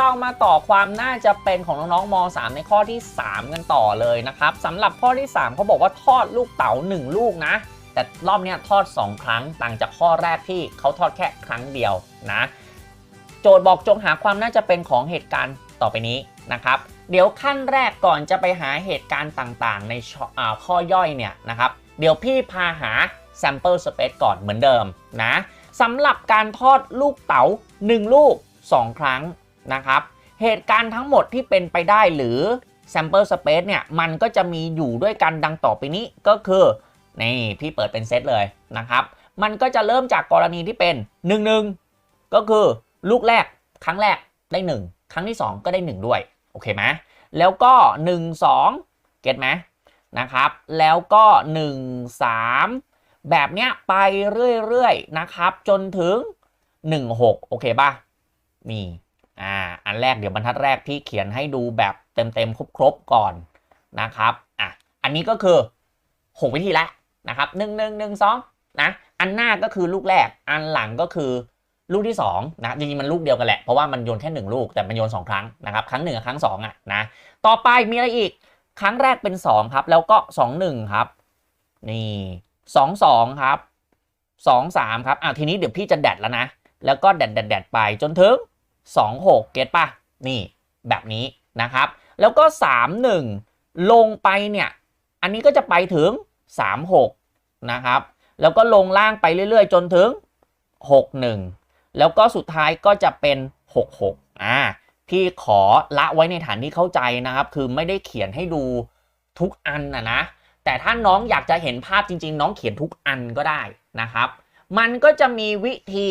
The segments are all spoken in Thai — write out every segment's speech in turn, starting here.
เรามาต่อความน่าจะเป็นของน้องๆม .3 ในข้อที่ 3 กันต่อเลยนะครับสำหรับข้อที่ 3เขาบอกว่าทอดลูกเต๋า1 ลูกนะ แต่รอบนี้ทอด 2 ครั้งต่างจากข้อแรกที่เขาทอดแค่ครั้งเดียวนะ โจทย์บอกจงหาความน่าจะเป็นของเหตุการณ์ต่อไปนี้นะครับ เดี๋ยวขั้นแรกก่อนจะไปหาเหตุการณ์ต่างๆ ในข้อย่อยเนี่ยนะครับเดี๋ยวพี่พาหา sample space ก่อนเหมือนเดิมนะสำหรับการทอดลูกเต๋า1 ลูก 2 ครั้ง นะครับ เหตุการณ์ทั้งหมดที่เป็นไปได้หรือ sample space เนี่ยมันก็จะมีอยู่ด้วยกันดังต่อไปนี้ก็คือนี่พี่เปิดเป็นเซตเลยนะครับ มันก็จะเริ่มจากกรณีที่เป็น 1 1 ก็คือลูกแรกครั้งแรกได้ 1 ครั้งที่ 2 ก็ได้ 1 ด้วย โอเคไหมแล้วก็ 1 2 เก็ตไหมนะครับ แล้วก็ 1 3 แบบเนี้ยไปเรื่อยๆนะครับ จนถึง 1 6 โอเคป่ะ นี่ อ่าอันแรกเดี๋ยวบรรทัดแรกพี่เขียนให้ดูแบบเต็มๆครบๆก่อนนะครับอะอันนี้ก็คือ 6 วิธีแล้วนะครับ1 1 1 2นะอันหน้าก็คือลูกแรก อันหลังก็คือลูกที่2นะจริงๆมันลูกเดียวกันแหละเพราะว่ามันโยนแค่ 1 ลูกแต่มันโยน 2 ครั้งนะครับครั้งหนึ่งกับครั้ง2อะนะต่อไปมีอะไรอีกครั้งแรกเป็น 2 ครับ แล้วก็ 2 1 ครับ นี่2 2 ครับ 2 3 ครับอะทีนี้เดี๋ยวพี่จะแดดแล้วนะ แล้วก็แดดแดดแดดไปจนถึง 2 6 เก็ตป่ะ นี่แบบนี้นะครับ แล้วก็ 3 1 ลงไปเนี่ย อันนี้ก็จะไปถึง 3 6 นะครับ แล้วก็ลงล่างไปเรื่อยๆ จนถึง 6 1 แล้วก็สุดท้ายก็จะเป็น 6 6 อ่าพี่ขอละไว้ในฐานที่เข้าใจนะครับ คือไม่ได้เขียนให้ดูทุกอันนะนะ แต่ถ้าน้องอยากจะเห็นภาพจริง ๆ น้องเขียนทุกอันก็ได้นะครับ มันก็จะมีวิธี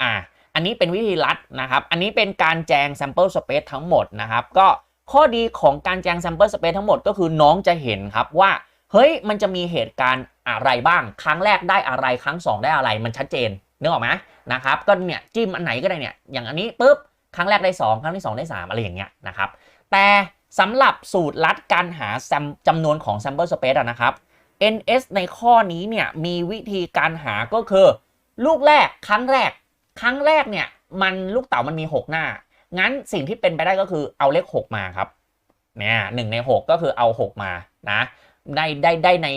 อ่า อันนี้เป็นวิธีลัดนะครับ อันนี้เป็นการแจง sample space ทั้งหมดนะครับ ก็ข้อดีของการแจง sample space ทั้งหมดก็คือน้องจะเห็นครับว่า เฮ้ย มันจะมีเหตุการณ์อะไรบ้าง ครั้งแรกได้อะไร ครั้ง 2 ได้อะไร มันชัดเจนนึกออกไหมนะครับ ก็เนี่ยจิ้มอันไหนก็ได้เนี่ย อย่างอันนี้ปุ๊บ ครั้งแรกได้ 2 ครั้งที่ 2 ได้ 3 อะไรอย่างเงี้ยนะครับ แต่สำหรับสูตรลัดการหาจำนวนของ sample space นะครับ NS ในข้อนี้เนี่ยมีวิธีการหาก็คือ ลูกแรกครั้งแรก ครั้งแรกเนี่ยมันลูกเต๋ามันมี 6 หน้า งั้นสิ่งที่เป็นไปได้ก็คือเอาเลข 6 มาครับเนี่ยหนึ่งใน 6 ก็คือเอา 6 มานะได้ได้ได้ใน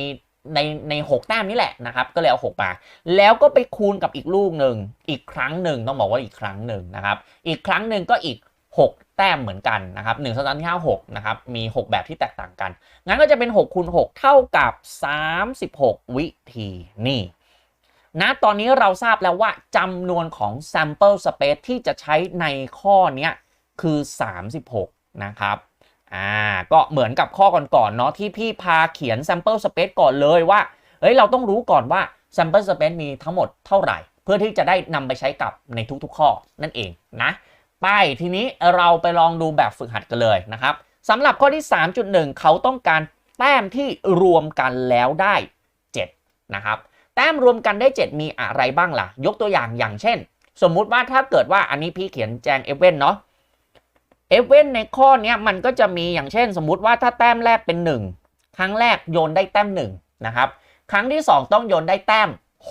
ในใน6แต้มนี้แหละนะครับ ก็เลยเอา6มา แล้วก็ไปคูณกับอีกลูกหนึ่งอีกครั้งหนึ่งต้องบอกว่าอีกครั้งหนึ่งนะครับ อีกครั้งหนึ่งก็อีก 6 แต้มเหมือนกันนะครับ1สตางค์ที่5 6นะครับมี 6 แบบที่แตกต่างกัน งั้นก็จะเป็น6คูณ6เท่ากับ 36 วิธีนี่ นะตอนนี้เราทราบแล้วว่าจำนวนของ sample space ที่จะใช้ในข้อนี้คือ 36 นะครับอ่าก็เหมือนกับข้อก่อนๆเนาะที่พี่พาเขียน sample space ก่อนเลยว่าเฮ้ยเราต้องรู้ก่อนว่า sample space มีทั้งหมดเท่าไหร่ เพื่อที่จะได้นำไปใช้กับในทุกๆข้อนั่นเองนะไปทีนี้เราไปลองดูแบบฝึกหัดกันเลยนะครับสำหรับข้อที่ 3.1 เขาต้องการแต้มที่รวมกันแล้วได้ 7 นะครับ แต้มรวมกันได้ 7 มีอะไรบ้างล่ะ ยกตัวอย่างอย่างเช่น สมมุติว่าถ้าเกิดว่าอันนี้พี่เขียนแจงเอเว่นเนาะเอเว่นในข้อเนี้ยมันก็จะมีอย่างเช่น สมมุติว่าถ้าแต้มแรกเป็น 1 ครั้งแรกโยนได้แต้ม1นะครับครั้งที่ 2 ต้องโยนได้แต้ม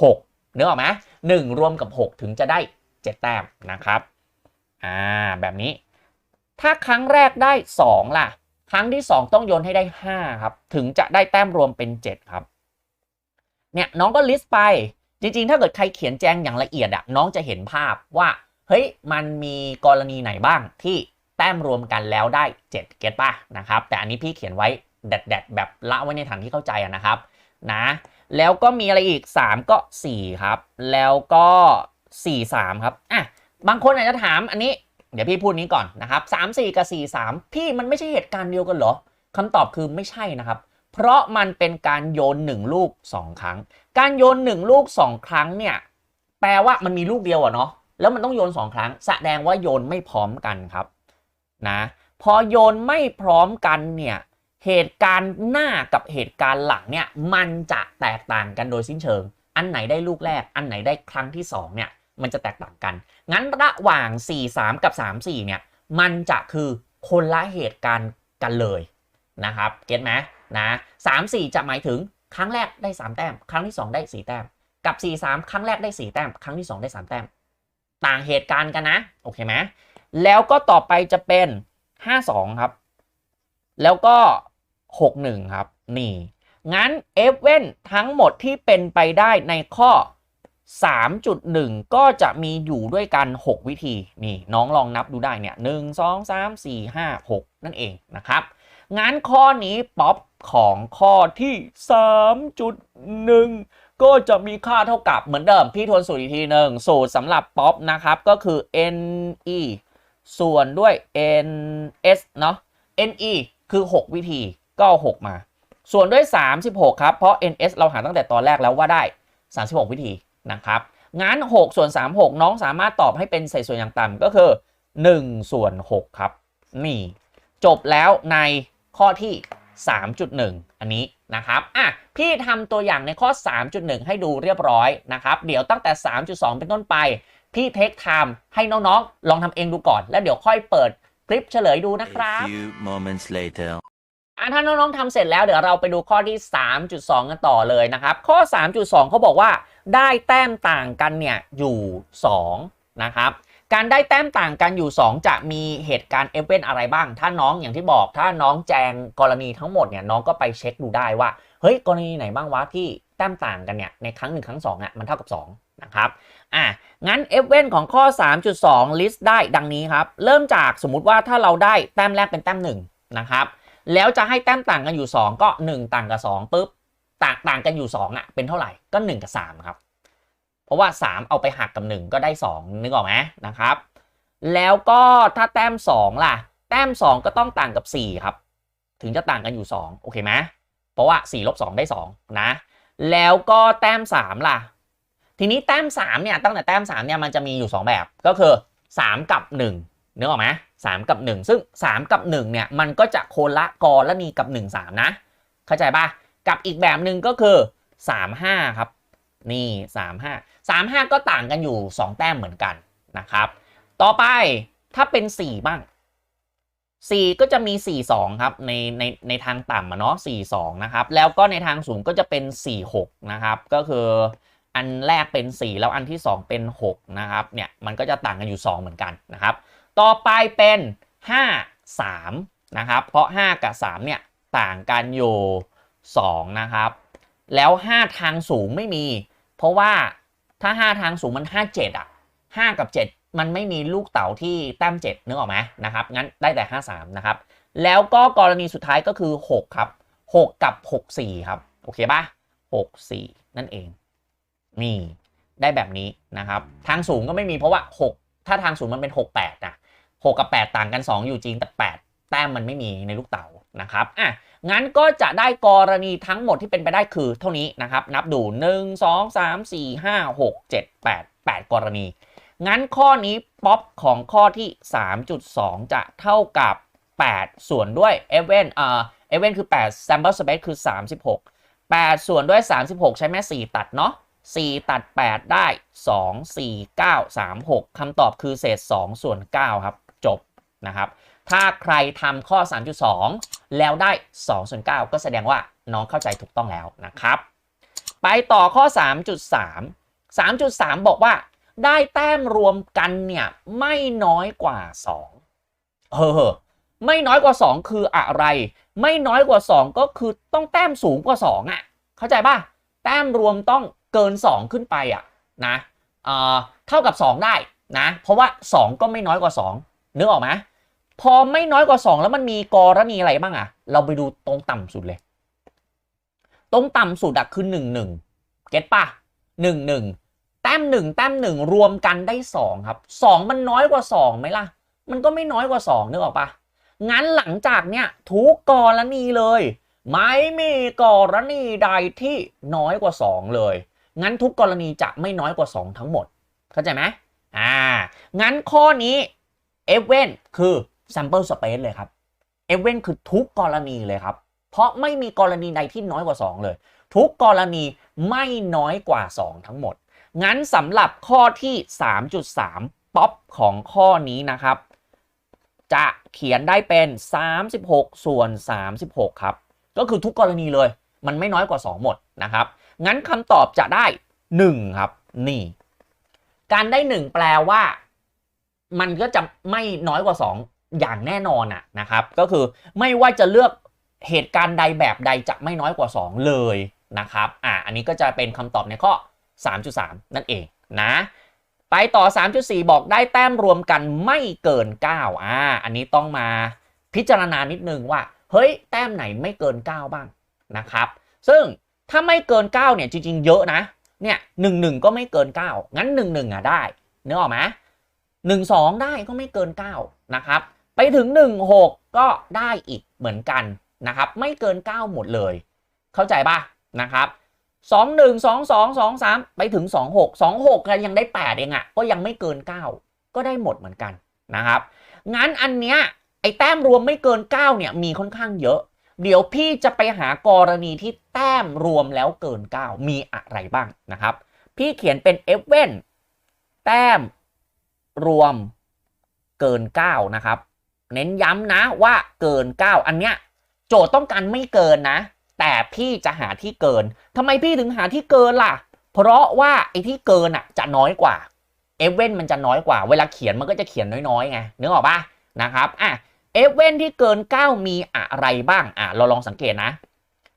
6นึกอออกไหมหนึ่งรวมกับ 6 ถึงจะได้ 7 แต้มนะครับอ่าแบบนี้ ถ้าครั้งแรกได้ 2 ล่ะ ครั้งที่ 2 ต้องโยนให้ได้ 5 ครับ ถึงจะได้แต้มรวมเป็น 7 ครับ เนี่ยน้องก็ลิสต์ไป จริง ๆ ถ้าเกิดใครเขียนแจงอย่างละเอียดอะน้องจะเห็นภาพว่า เฮ้ย มันมีกรณีไหนบ้างที่แต้มรวมกันแล้วได้ 7 เก็ตป่ะนะครับ แต่อันนี้พี่เขียนไว้แดดๆแบบละไว้ในฐานที่เข้าใจนะครับนะแล้วก็มีอะไรอีก 3 ก็ 4 ครับ แล้วก็ 4 3 ครับอะบางคนอาจจะถามอันนี้ เดี๋ยวพี่พูดนี้ก่อนนะครับ 3 4 กับ 4 3 พี่มันไม่ใช่เหตุการณ์เดียวกันเหรอคำตอบคือไม่ใช่นะครับ เพราะมันเป็นการโยน 1 ลูก 2 ครั้ง การโยน 1 ลูก 2 ครั้งเนี่ยแปลว่ามันมีลูกเดียวอะเนาะแล้วมันต้องโยน 2 ครั้ง แสดงว่าโยนไม่พร้อมกันครับนะพอโยนไม่พร้อมกันเนี่ยเหตุการณ์หน้ากับเหตุการณ์หลังเนี่ยมันจะแตกต่างกันโดยสิ้นเชิง อันไหนได้ลูกแรก อันไหนได้ครั้งที่2เนี่ยมันจะแตกต่างกัน งั้นระหว่าง 4 3 กับ 3 4เนี่ยมันจะคือคนละเหตุการณ์กันเลย นะครับเก็ตไหมนะ3 4จะหมายถึงครั้งแรกได้ 3 แต้ม ครั้งที่ 2 ได้ 4 แต้ม กับ 4 3 ครั้งแรกได้ 4 แต้ม ครั้งที่ 2 ได้ 3 แต้ม ต่างเหตุการณ์กันนะ โอเคไหมแล้วก็ต่อไปจะเป็น 52 ครับ แล้วก็ 61 ครับ นี่ งั้น f เว้นทั้งหมดที่เป็นไปได้ในข้อ 3.1 ก็จะมีอยู่ด้วยกัน 6 วิธี นี่น้องลองนับดูได้เนี่ย 1 2 3 4 5 6 นั่นเองนะครับ งั้นข้อนี้ป๊อปของข้อที่ 3.1 ก็จะมีค่าเท่ากับเหมือนเดิม พี่ทวนสูตรอีกทีหนึ่งสูตรสำหรับป๊อปนะครับ ก็คือ ne ส่วนด้วย ns เนาะ ne คือ 6 วิธีก็ 6 มา ส่วนด้วย 36 ครับ เพราะ ns เราหาตั้งแต่ตอนแรกแล้วว่าได้ 36 วิธีนะครับ งั้น 6 ส่วน 36 น้องสามารถตอบให้เป็นเศษส่วนอย่างต่ำก็คือ 1 ส่วน 6 ครับ นี่ จบแล้วใน ข้อที่ 3.1 อันนี้นะครับอะพี่ทำตัวอย่างในข้อ 3.1 ให้ดูเรียบร้อยนะครับเดี๋ยวตั้งแต่ 3.2 เป็นต้นไป พี่เทคไทม์ให้น้องๆ ลองทำเองดูก่อน แล้วเดี๋ยวค่อยเปิดคลิปเฉลยดูนะครับ A few moments later. อะถ้าน้องๆทำเสร็จแล้วเดี๋ยวเราไปดูข้อที่ 3.2 กันต่อเลยนะครับ ข้อ 3.2 เขาบอกว่าได้แต้มต่างกันเนี่ยอยู่ 2 นะครับ การได้แต้มต่างกันอยู่ 2 จะมีเหตุการณ์เอฟเว่นอะไรบ้าง ถ้าน้องอย่างที่บอก ถ้าน้องแจงกรณีทั้งหมดเนี่ยน้องก็ไปเช็คดูได้ว่า เฮ้ยกรณีไหนบ้างวะที่แต้มต่างกันเนี่ยในครั้งหนึ่งครั้งสองอะมันเท่ากับ 2 นะครับ อะ งั้น f เว่นของข้อ 3.2 list ได้ดังนี้ครับ เริ่มจากสมมุติว่าถ้าเราได้แต้มแรกเป็นแต้ม1นะครับแล้วจะให้แต้มต่างกันอยู่ 2 ก็ 1 ต่างกับ2ปุ๊บต่างต่างกันอยู่ 2อะเป็นเท่าไหร่ก็ 1 กับ3ครับ เพราะว่า 3 เอาไปหักกับ 1 ก็ได้ 2 นึกออกไหมนะครับ แล้วก็ถ้าแต้ม 2 ล่ะ แต้ม 2 ก็ต้องต่างกับ 4 ครับ ถึงจะต่างกันอยู่ 2 โอเคไหมเพราะว่า4ลบ2ได้ 2 นะ แล้วก็แต้ม 3 ล่ะ ทีนี้แต้ม 3 เนี่ย ตั้งแต่แต้ม 3 เนี่ย มันจะมีอยู่ 2 แบบ ก็คือ 3 กับ 1นึกออกไหมสามกับ 1 ซึ่ง 3 กับ 1 เนี่ย มันก็จะโคนละกรณีกับ 1 3 นะ เข้าใจปะกับอีกแบบหนึ่งก็คือ 3 5 ครับ นี่3 5 3 5ก็ต่างกันอยู่2แต้มเหมือนกันนะครับ ต่อไปถ้าเป็น4บ้าง4ก็จะมี4 2ครับในในในทางต่ำอะเนาะ4 2นะครับ แล้วก็ในทางสูงก็จะเป็น4 6นะครับ ก็คืออันแรกเป็น 4 แล้วอันที่ 2 เป็น 6 นะครับ เนี่ยมันก็จะต่างกันอยู่ 2 เหมือนกันนะครับ ต่อไปเป็น 5 3 นะครับ เพราะ 5 กับ 3 เนี่ยต่างกันอยู่ 2 นะครับ แล้ว 5 ทางสูงไม่มี ราะว่าถ้า 5 ทางสูงมัน 5 7 อะ 5 กับ 7 มันไม่มีลูกเต๋าที่แต้ม 7 นึกออกไหมนะครับ งั้นได้แต่ 5 3 นะครับ แล้วก็กรณีสุดท้ายก็คือ 6 ครับ 6 กับ 6 4 ครับ โอเคป่ะ6 4 นั่นเอง นี่ได้แบบนี้นะครับ ทางสูงก็ไม่มีเพราะว่า 6 ถ้าทางสูงมันเป็น 6 8นะ6 กับ 8 ต่างกัน 2 อยู่จริงแต่ 8 แต้มมันไม่มีในลูกเต๋านะครับ อะ งั้นก็จะได้กรณีทั้งหมดที่เป็นไปได้คือเท่านี้นะครับ นับดู 1 2 3 4 5 6 7 8 8 กรณี งั้นข้อนี้ป๊อปของข้อที่ 3.2 จะเท่ากับ 8 ส่วนด้วยเอเวนเอ่อเอเวนคือ 8 sample space คือ 36 8 ส่วนด้วย 36 ใช้แม่ 4 ตัดเนาะ4 ตัด 8 ได้ 2 4 9 3 6คำตอบคือเศษ 2 ส่วน 9 ครับ จบนะครับ ถ้าใครทำข้อ 3.2 แล้วได้2ส่วน9ก็แสดงว่าน้องเข้าใจถูกต้องแล้วนะครับ ไปต่อข้อ 3.3 3.3 บอกว่า ได้แต้มรวมกันเนี่ยไม่น้อยกว่า 2 เออ ไม่น้อยกว่า 2 คืออะไร ไม่น้อยกว่า 2 ก็คือต้องแต้มสูงกว่า 2อะ เข้าใจป่ะ แต้มรวมต้องเกิน 2 ขึ้นไปอะนะเอ่อเท่ากับ 2 ได้นะ เพราะว่า 2 ก็ไม่น้อยกว่า 2 นึกออกไหม พอไม่น้อยกว่า 2 แล้วมันมีกรณีอะไรบ้างอะเราไปดูตรงต่ำสุดเลย ตรงต่ำสุดอะคือ1 1เก็ตป่ะ1 1แต้ม1แต้ม1รวมกันได้ 2 ครับ 2 มันน้อยกว่า2ไหมล่ะ มันก็ไม่น้อยกว่า2นึกออกปะงั้นหลังจากเนี้ยทุกกรณีเลย ไม่มีกรณีใดที่น้อยกว่า 2 เลย งั้นทุกกรณีจะไม่น้อยกว่า 2 ทั้งหมด เข้าใจไหมอ่า งั้นข้อนี้เอเวนคือ sample space เลยครับเอเวนคือทุกกรณีเลยครับ เพราะไม่มีกรณีใดที่น้อยกว่า 2 เลย ทุกกรณีไม่น้อยกว่า 2 ทั้งหมด งั้นสำหรับข้อที่ 3.3 ป๊อปของข้อนี้นะครับ จะเขียนได้เป็น 36 ส่วน 36 ครับ ก็คือทุกกรณีเลย มันไม่น้อยกว่า 2 หมดนะครับ งั้นคำตอบจะได้ 1 ครับ นี่ การได้ 1 แปลว่า มันก็จะไม่น้อยกว่า 2 อย่างแน่นอนอะนะครับ ก็คือไม่ว่าจะเลือกเหตุการณ์ใดแบบใดจะไม่น้อยกว่า 2 เลยนะครับ อ่า อันนี้ก็จะเป็นคำตอบในข้อ 3.3 นั่นเองนะไปต่อ 3.4 บอกได้แต้มรวมกันไม่เกิน 9 อ่า อันนี้ต้องมาพิจารณานิดนึงว่า เฮ้ย แต้มไหนไม่เกิน 9 บ้างนะครับ ซึ่งถ้าไม่เกิน 9 เนี่ยจริงๆ เยอะนะ เนี่ยหนึ่งหนึ่งก็ไม่เกิน 9 งั้น 1 1 อะได้เนึกออกไหมหนึ่งสองได้ก็ไม่เกิน 9 นะครับ ไปถึง 1 6 ก็ได้อีกเหมือนกันนะครับ ไม่เกิน 9 หมดเลย เข้าใจปะนะครับ 2 1 2 2 2 3 ไปถึง 2 6 2 6ก็ยังได้ 8 เองอะ่ะ ก็ยังไม่เกิน 9 ก็ได้หมดเหมือนกันนะครับ งั้นอันเนี้ยไอ้แต้มรวมไม่เกิน 9 เนี่ยมีค่อนข้างเยอะ เดี๋ยวพี่จะไปหากรณีที่แต้มรวมแล้วเกิน 9 มีอะไรบ้างนะครับ พี่เขียนเป็น f เว้นแต้มรวมเกิน 9 นะครับ เน้นย้ำนะว่าเกิน 9 อันเนี้ยโจทย์ต้องการไม่เกินนะ แต่พี่จะหาที่เกินทำไมพี่ถึงหาที่เกินล่ะ เพราะว่าไอ้ที่เกินอะจะน้อยกว่าเอฟเว่นมันจะน้อยกว่า เวลาเขียนมันก็จะเขียนน้อยๆไงนึกออกปะนะครับอะเอฟเว่นที่เกิน 9 มีอะไรบ้างอะเราลองสังเกตนะ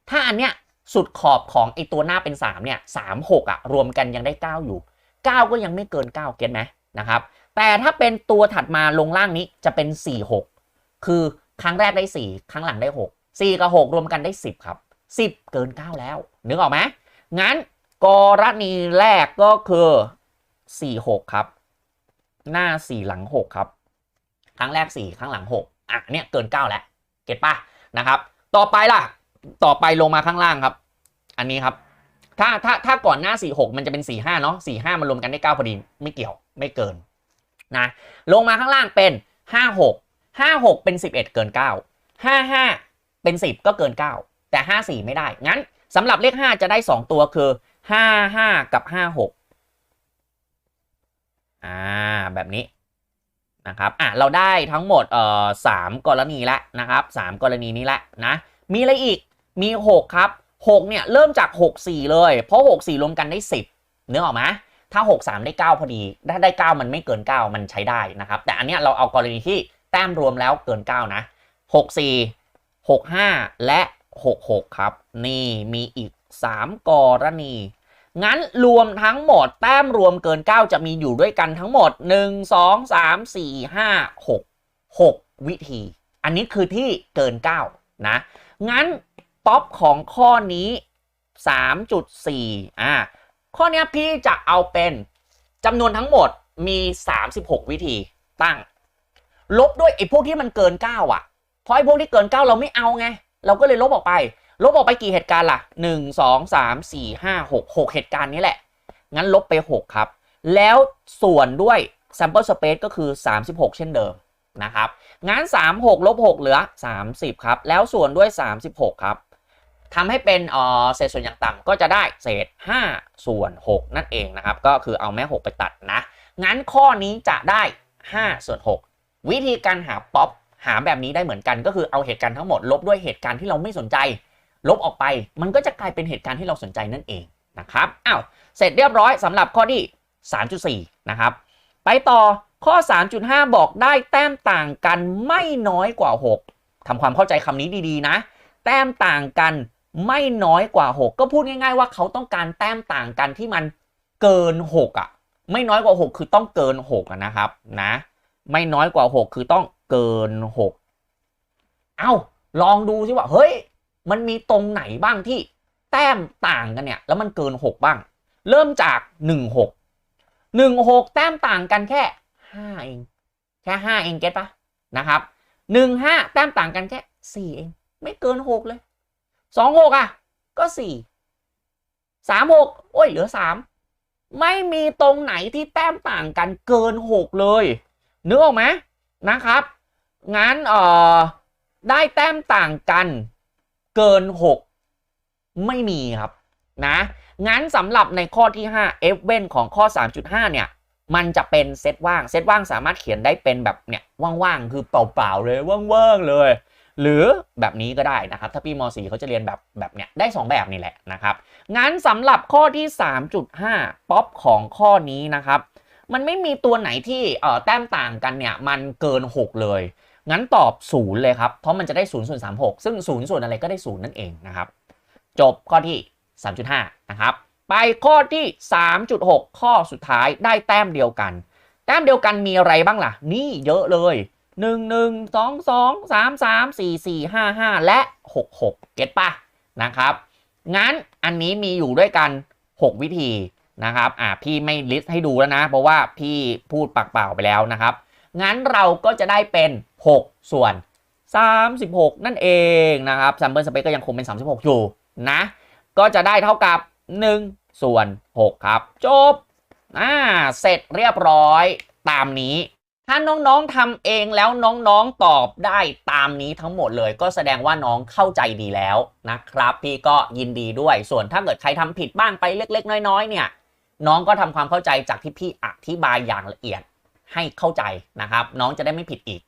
ถ้าอันเนี้ยสุดขอบของไอตัวหน้าเป็น 3 เนี่ย3 6อะรวมกันยังได้ 9 อยู่ 9 ก็ยังไม่เกิน 9 เก็ตไหมนะครับ แต่ถ้าเป็นตัวถัดมาลงล่างนี้จะเป็น 4 6 คือครั้งแรกได้ 4 ครั้งหลังได้ 6 4 กับ 6 รวมกันได้ 10 ครับ 10 เกิน 9 แล้ว นึกออกไหมงั้นกรณีแรกก็คือ 4 6 ครับ หน้า 4 หลัง 6 ครับ ครั้งแรก 4 ครั้งหลัง 6 อะเนี่ยเกิน 9 แล้ว เก็ตป่ะนะครับ ต่อไปล่ะ ต่อไปลงมาข้างล่างครับ อันนี้ครับถ้าถ้าถ้าก่อนหน้า 4 6 มันจะเป็น 4 5 เนาะ4 5 มันรวมกันได้ 9 พอดี ไม่เกี่ยว ไม่เกิน นะลงมาข้างล่างเป็น 5 6 5 6 เป็น 11 เกิน 9 5 5 เป็น 10 ก็เกิน 9 แต่ 5 4 ไม่ได้ งั้นสำหรับเลข 5 จะได้ 2 ตัวคือ 5 5 กับ 5 6 อ่า แบบนี้นะครับ อะ เราได้ทั้งหมดเอ่อสามกรณีแล้วนะครับสามกรณีนี้แล้วนะ มีอะไรอีก มี 6 ครับ 6 เนี่ย เริ่มจาก 6 4 เลย เพราะ 6 4 รวมกันได้ 10เนื้อออกไหม ถ้า 6 3 ได้ 9 พอดีถ้าได้ 9 มันไม่เกิน 9 มันใช้ได้นะครับ แต่อันเนี้ยเราเอากรณีที่แต้มรวมแล้วเกิน 9 นะ 6 4 6 5 และ 6 6 ครับ นี่มีอีก 3 กรณี งั้นรวมทั้งหมด แต้มรวมเกิน 9 จะมีอยู่ด้วยกันทั้งหมด 1 2 3 4 5 6 6 วิธี อันนี้คือที่เกิน 9 นะ งั้น ป๊อปของข้อนี้ 3.4 อ่า ข้อนี้พี่จะเอาเป็นจำนวนทั้งหมดมี 36 วิธีตั้ง ลบด้วยไอ้พวกที่มันเกิน 9 อะ เพราะไอ้พวกที่เกิน 9 เราไม่เอาไง เราก็เลยลบออกไป ลบออกไปกี่เหตุการณ์ล่ะ 1 2 3 4 5 6 6 เหตุการณ์นี้แหละ งั้นลบไป 6 ครับ แล้วส่วนด้วย sample space ก็คือ 36 เช่นเดิมนะครับงั้น 36 ลบ 6 เหลือ 30 ครับ แล้วส่วนด้วย 36 ครับ ทำให้เป็นเอ่อเศษส่วนอย่างต่ำก็จะได้เศษ 5 ส่วน 6 นั่นเองนะครับ ก็คือเอาแม่ 6 ไปตัดนะ งั้นข้อนี้จะได้ 5 ส่วน 6 วิธีการหาป๊อปหาแบบนี้ได้เหมือนกัน ก็คือเอาเหตุการณ์ทั้งหมดลบด้วยเหตุการณ์ที่เราไม่สนใจ ลบออกไป มันก็จะกลายเป็นเหตุการณ์ที่เราสนใจนั่นเองนะครับอ้าวเสร็จเรียบร้อยสำหรับข้อที่ 3.4 นะครับ ไปต่อข้อ 3.5 บอกได้แต้มต่างกันไม่น้อยกว่า 6ทำความเข้าใจคำนี้ดีๆนะ แต้มต่างกัน ไม่น้อยกว่า 6 ก็พูดง่าย ๆ ว่าเขาต้องการแต้มต่างกันที่มันเกิน 6 อะ ไม่น้อยกว่า 6 คือต้องเกิน6ะนะครับนะไม่น้อยกว่า 6 คือต้องเกิน 6 เอ้าลองดูสิว่าเฮ้ย มันมีตรงไหนบ้างที่แต้มต่างกันเนี่ย แล้วมันเกิน 6 บ้าง เริ่มจาก 1 6 1 6 แต้มต่างกันแค่ 5 เอง แค่ 5 เองเก็ตปะนะครับ 1 5 แต้มต่างกันแค่ 4 เอง ไม่เกิน 6 เลย 2 6อะ ก็4 3 6โอ้ยเหลือ3ไม่มีตรงไหนที่แต้มต่างกันเกิน6เลยนึกออกไหมนะครับ งั้นเอ่อได้แต้มต่างกันเกิน 6 ไม่มีครับนะ งั้นสำหรับในข้อที่ 5 f เว้นของข้อ 3.5 เนี่ย มันจะเป็นเซตว่าง เซตว่างสามารถเขียนได้เป็นแบบเนี่ยว่างๆ คือเปล่าๆ เลยว่างๆ เลย หรือแบบนี้ก็ได้นะครับ ถ้าพี่ม .4 เขาจะเรียนแบบแบบเนี้ยได้ 2 แบบนี่แหละนะครับ งั้นสำหรับข้อที่ 3.5 ป๊อปของข้อนี้นะครับ มันไม่มีตัวไหนที่เอ่อแต้มต่างกันเนี่ยมันเกิน 6 เลย งั้นตอบ 0 เลยครับ เพราะมันจะได้0ส่วน36 ซึ่ง 0 ส่วนอะไรก็ได้ 0 นั่นเองนะครับ จบข้อที่ 3.5 นะครับ ไปข้อที่ 3.6 ข้อสุดท้ายได้แต้มเดียวกัน แต้มเดียวกันมีอะไรบ้างล่ะ นี่เยอะเลย 1 1 2 2 3 3 4 4 5 5 และ 6 6 เก็ตปะนะครับ งั้นอันนี้มีอยู่ด้วยกัน 6 วิธีนะครับอ่าพี่ไม่ลิสต์ให้ดูแล้วนะ เพราะว่าพี่พูดปากเปล่าไปแล้วนะครับ งั้นเราก็จะได้เป็น 6 ส่วน 36 นั่นเองนะครับซัมเบิลสเปคก็ยังคงเป็น 36 อยู่นะ ก็จะได้เท่ากับ 1 ส่วน 6 ครับ จบอ่าเสร็จเรียบร้อยตามนี้ ถ้าน้องๆทำเองแล้วน้องๆตอบได้ตามนี้ทั้งหมดเลย ก็แสดงว่าน้องเข้าใจดีแล้วนะครับ พี่ก็ยินดีด้วย ส่วนถ้าเกิดใครทำผิดบ้างไปเล็ก ๆ น้อยๆเนี่ย น้องก็ทำความเข้าใจจากที่พี่อธิบายอย่างละเอียดให้เข้าใจนะครับ น้องจะได้ไม่ผิดอีก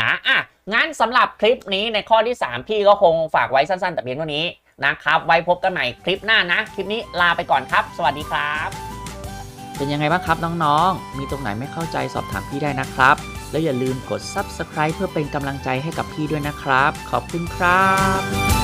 นะอะงั้นสำหรับคลิปนี้ในข้อที่ 3 พี่ก็คงฝากไว้สั้นๆแต่เพียงเท่านี้นะครับ ไว้พบกันใหม่คลิปหน้านะ คลิปนี้ลาไปก่อนครับ สวัสดีครับ เป็นยังไงบ้างครับน้องๆ มีตรงไหนไม่เข้าใจสอบถามพี่ได้นะครับ แล้วอย่าลืมกด subscribe เพื่อเป็นกำลังใจให้กับพี่ด้วยนะครับ ขอบคุณครับ